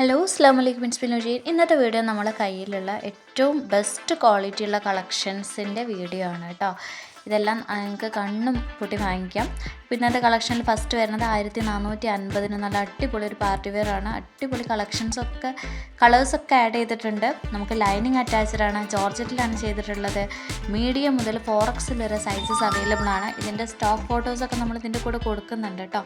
Hello അസ്ലാം വലൈക്കും mince ബിനുജീൻ ഇന്നത്തെ വീഡിയോ നമ്മളെ കയ്യിലുള്ള ഏറ്റവും ബെസ്റ്റ് ക്വാളിറ്റിയുള്ള കളക്ഷൻസിന്റെ വീഡിയോ ആണ് കേട്ടോ. ഇതെല്ലാം നിങ്ങൾക്ക് കണ്ണും പൊട്ടി വാങ്ങിക്കാം. അപ്പോൾ ഇന്നത്തെ കളക്ഷനിൽ ഫസ്റ്റ് വരുന്നത് ആയിരത്തി നാനൂറ്റി അൻപതിന് നല്ല അടിപൊളി ഒരു പാർട്ടി വെയർ ആണ്. അടിപൊളി കളക്ഷൻസൊക്കെ കളേഴ്സൊക്കെ ആഡ് ചെയ്തിട്ടുണ്ട്. നമുക്ക് ലൈനിങ് അറ്റാച്ച്ഡ് ആണ് ജോർജറ്റിലാണ് ചെയ്തിട്ടുള്ളത്. മീഡിയം മുതൽ ഫോർ എക്സിൽ വരെ സൈസസ് അവൈലബിൾ ആണ്. ഇതിന്റെ സ്റ്റോക്ക് ഫോട്ടോസൊക്കെ നമ്മൾ ഇതിന്റെ കൂടെ കൊടുക്കുന്നുണ്ട് കേട്ടോ.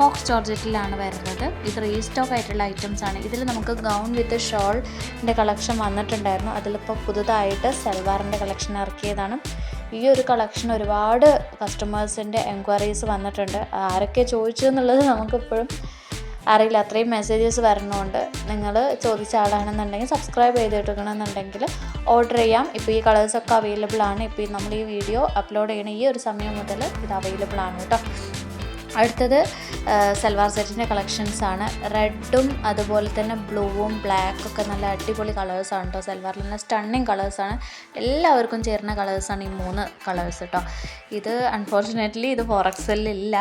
ഫോക്സ് ജോർജറ്റിലാണ് വരുന്നത്. ഇത് റീസ്റ്റോക്ക് ആയിട്ടുള്ള ഐറ്റംസ് ആണ്. ഇതിൽ നമുക്ക് ഗൗൺ വിത്ത് ഷോളിന്റെ കളക്ഷൻ വന്നിട്ടുണ്ടായിരുന്നു. അതിലിപ്പോൾ പുതുതായിട്ട് സൽവാറിന്റെ കളക്ഷൻ ഇറക്കിയതാണ്. ഈ ഒരു കളക്ഷൻ ഒരുപാട് കസ്റ്റമേഴ്സിന്റെ എൻക്വയറീസ് വന്നിട്ടുണ്ട്. ആരൊക്കെ ചോദിച്ചു എന്നുള്ളത് നമുക്കിപ്പോഴും അറിയില്ല. അത്രയും മെസ്സേജസ് വരണമുണ്ട് നിങ്ങൾ ചോദിച്ച ആളാണെന്നുണ്ടെങ്കിൽ സബ്സ്ക്രൈബ് ചെയ്തിട്ടുണ്ടെന്നുണ്ടെങ്കിൽ ഓർഡർ ചെയ്യാം. ഇപ്പോൾ ഈ കളേഴ്സൊക്കെ അവൈലബിൾ ആണ്. ഇപ്പോൾ നമ്മൾ ഈ വീഡിയോ അപ്ലോഡ് ചെയ്യണ ഈ ഒരു സമയം മുതൽ ഇത് അവൈലബിൾ ആണ് കേട്ടോ. അടുത്തത് സൽവാർ സെറ്റിന്റെ കളക്ഷൻസ് ആണ്. റെഡും അതുപോലെ തന്നെ ബ്ലൂവും ബ്ലാക്കും ഒക്കെ നല്ല അടിപൊളി കളേഴ്സാണ് കേട്ടോ സൽവാറിൽ. നല്ല സ്റ്റണ്ണിങ് കളേഴ്സാണ് എല്ലാവർക്കും ചേരുന്ന കളേഴ്സാണ് ഈ മൂന്ന് കളേഴ്സ് കേട്ടോ ഇത് അൺഫോർച്ചുനേറ്റ്ലി ഇത് ഫോർ എക്സലില്ല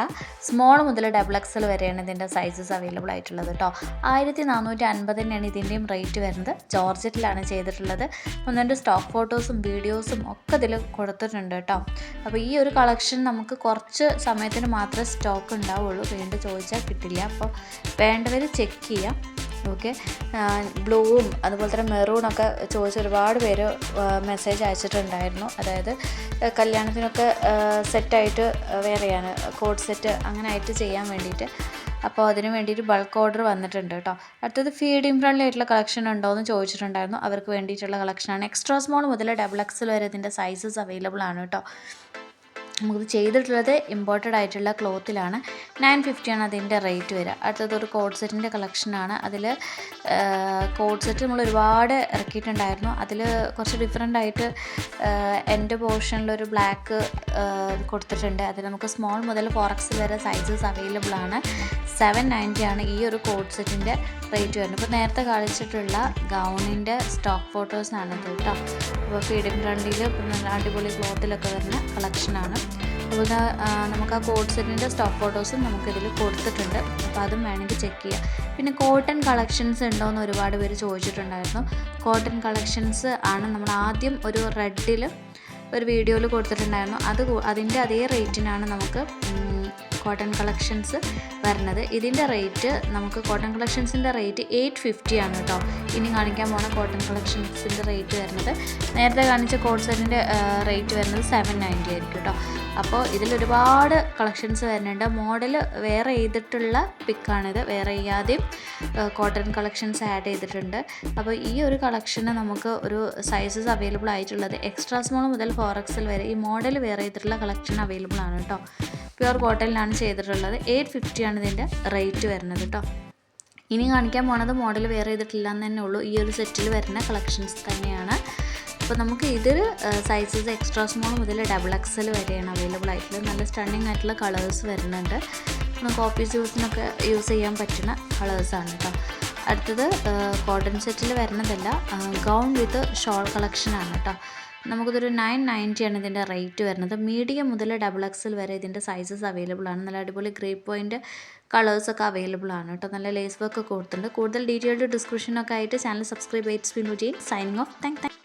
സ്മോൾ മുതൽ ഡബിൾ എക്സൽ വരെയാണ് ഇതിന്റെ സൈസസ് അവൈലബിൾ ആയിട്ടുള്ളത് കേട്ടോ ആയിരത്തി നാനൂറ്റി അൻപത് തന്നെയാണ് ഇതിന്റെയും റേറ്റ് വരുന്നത് ജോർജറ്റിലാണ് ചെയ്തിട്ടുള്ളത് ഒന്നിന്റെ സ്റ്റോക്ക് ഫോട്ടോസും വീഡിയോസും ഒക്കെ ഇതിൽ കൊടുത്തിട്ടുണ്ട് കേട്ടോ അപ്പോൾ ഈ ഒരു കളക്ഷൻ നമുക്ക് കുറച്ച് സമയത്തിന് മാത്രമേ സ്റ്റോക്ക് ഉണ്ടാവുള്ളൂ. വീണ്ടും ചോദിച്ചാൽ കിട്ടില്ല. അപ്പോൾ വേണ്ടവർ ചെക്ക് ചെയ്യാം. ഓക്കെ ബ്ലൂവും അതുപോലെ തന്നെ മെറൂണൊക്കെ ചോദിച്ച ഒരുപാട് പേര് മെസ്സേജ് അയച്ചിട്ടുണ്ടായിരുന്നു. അതായത് കല്യാണത്തിനൊക്കെ സെറ്റായിട്ട് വേറെയാണ്. കോഡ് സെറ്റ് അങ്ങനെ ആയിട്ട് ചെയ്യാൻ വേണ്ടിയിട്ട്. അപ്പോൾ അതിന് വേണ്ടിയിട്ട് ബൾക്ക് ഓർഡർ വന്നിട്ടുണ്ട് കേട്ടോ. അടുത്തത് ഫീഡിങ് ഫ്രണ്ട്ലി ആയിട്ടുള്ള കളക്ഷൻ ഉണ്ടോ എന്ന് ചോദിച്ചിട്ടുണ്ടായിരുന്നു. അവർക്ക് വേണ്ടിയിട്ടുള്ള കളക്ഷനാണ് എക്സ്ട്രാ സ്മോൾ മുതൽ ഡബിൾ എക്സൽ വരെ ഇതിന്റെ സൈസസ് അവൈലബിൾ ആണ് കേട്ടോ. നമുക്കിത് ചെയ്തിട്ടുള്ളത് ഇമ്പോർട്ടഡ് ആയിട്ടുള്ള ക്ലോത്തിലാണ് നയൻ ഫിഫ്റ്റിയാണ് അതിന്റെ റേറ്റ് വരിക. അടുത്തത് ഒരു കോഡ് സെറ്റിന്റെ കളക്ഷനാണ് അതിൽ കോഡ് സെറ്റ് നമ്മൾ ഒരുപാട് ഇറക്കിയിട്ടുണ്ടായിരുന്നു. അതിൽ കുറച്ച് ഡിഫറെന്റ് ആയിട്ട് എന്റെ പോർഷനിലൊരു ബ്ലാക്ക് കൊടുത്തിട്ടുണ്ട്. അതിൽ നമുക്ക് സ്മോൾ മുതൽ ഫോർ എക്സ് വരെ സൈസസ് അവൈലബിൾ ആണ്. സെവൻ നയന്റി ആണ് ഈ ഒരു കോഡ് സെറ്റിന്റെ റേറ്റ് വരുന്നത്. ഇപ്പോൾ നേരത്തെ കാണിച്ചിട്ടുള്ള ഗൗണിന്റെ സ്റ്റോക്ക് ഫോട്ടോസാണ് കേട്ടോ. അപ്പോൾ ഫീഡിങ് ഫ്രണ്ടിൽ നല്ല അടിപൊളി ക്ലോത്തിലൊക്കെ വരുന്ന കളക്ഷനാണ് അപ്പോൾ നമുക്ക് ആ കോഡ് സെറ്റിന്റെ സ്റ്റോക്ക് ഫോട്ടോസും നമുക്കിതിൽ കൊടുത്തിട്ടുണ്ട്. അപ്പോൾ അതും വേണമെങ്കിൽ ചെക്ക് ചെയ്യാം. പിന്നെ കോട്ടൺ കളക്ഷൻസ് ഉണ്ടോയെന്ന് ഒരുപാട് പേര് ചോദിച്ചിട്ടുണ്ടായിരുന്നു. കോട്ടൺ കളക്ഷൻസ് ആണ് നമ്മൾ ആദ്യം ഒരു റെഡിൽ ഒരു വീഡിയോയിൽ കൊടുത്തിട്ടുണ്ടായിരുന്നു. അത് അതിന്റെ അതേ റേറ്റിനാണ് നമുക്ക് കോട്ടൺ കളക്ഷൻസ് വരുന്നത്. ഇതിന്റെ റേറ്റ് നമുക്ക് കോട്ടൺ കളക്ഷൻസിന്റെ റേറ്റ് എയ്റ്റ് ഫിഫ്റ്റി ആണ് കേട്ടോ. ഇനി കാണിക്കാൻ പോണ കോട്ടൺ കളക്ഷൻസിന്റെ റേറ്റ് വരുന്നത്. നേരത്തെ കാണിച്ച കോഡ് സെറ്റിന്റെ റേറ്റ് വരുന്നത് സെവൻ നയന്റി ആയിരിക്കും കേട്ടോ. അപ്പോൾ ഇതിൽ ഒരുപാട് കളക്ഷൻസ് വരുന്നുണ്ട്. മോഡൽ വേറെ ചെയ്തിട്ടുള്ള പിക്കാണിത് വേറെ ചെയ്യാതെയും കോട്ടൺ കളക്ഷൻസ് ആഡ് ചെയ്തിട്ടുണ്ട്. അപ്പോൾ ഈ ഒരു കളക്ഷന് നമുക്ക് ഒരു സൈസസ് അവൈലബിൾ ആയിട്ടുള്ളത് എക്സ്ട്രാ സ്മോൾ മുതൽ ഫോർ എക്സൽ വരെ ഈ മോഡൽ വേറെ ചെയ്തിട്ടുള്ള കളക്ഷൻ അവൈലബിൾ ആണ് കേട്ടോ. പ്യുവർ കോട്ടണിലാണ് ചെയ്തിട്ടുള്ളത്. എയ്റ്റ് ഫിഫ്റ്റിയാണ് ഇതിന്റെ റേറ്റ് വരുന്നത് കേട്ടോ ഇനി കാണിക്കാൻ പോണത് മോഡൽ വേറെ ചെയ്തിട്ടില്ല എന്ന് തന്നെ ഉള്ളൂ. ഈ ഒരു സെറ്റിൽ വരുന്ന കളക്ഷൻസ് തന്നെയാണ്. അപ്പോൾ നമുക്ക് ഇതിൽ സൈസസ് എക്സ്ട്രാ സ്മോൾ മുതൽ ഡബിൾ എക്സൽ വരെയാണ് അവൈലബിൾ ആയിട്ടുള്ളത്. നല്ല സ്റ്റണ്ണിങ് ആയിട്ടുള്ള കളേഴ്സ് വരുന്നുണ്ട്. നമുക്ക് ഓഫീസ് യൂസിനൊക്കെ യൂസ് ചെയ്യാൻ പറ്റുന്ന കളേഴ്സാണ് കേട്ടോ അടുത്തത് കോട്ടൺ സെറ്റിൽ വരുന്നതല്ല ഗൗൺ വിത്ത് ഷോൾ കളക്ഷനാണ് കേട്ടോ നമുക്കിതൊരു നയൻ നയന്റിയാണ് ഇതിന്റെ റേറ്റ് വരുന്നത്. മീഡിയം മുതൽ ഡബിൾ എക്സൽ വരെ ഇതിന്റെ സൈസസ് അവൈലബിൾ ആണ്. നല്ല അടിപൊളി ഗ്രേ പോയിന്റ് കളേഴ്സൊക്കെ അവൈലബിൾ ആണ് കേട്ടോ. നല്ല ലേസ് വർക്ക് കൊടുത്തിട്ടുണ്ട്. കൂടുതൽ ഡീറ്റെയിൽഡ് ഡിസ്ക്രിപ്ഷനൊക്കെ ആയിട്ട് ചാനൽ സബ്സ്ക്രൈബ് ചെയ്ത് spin signing off thank thank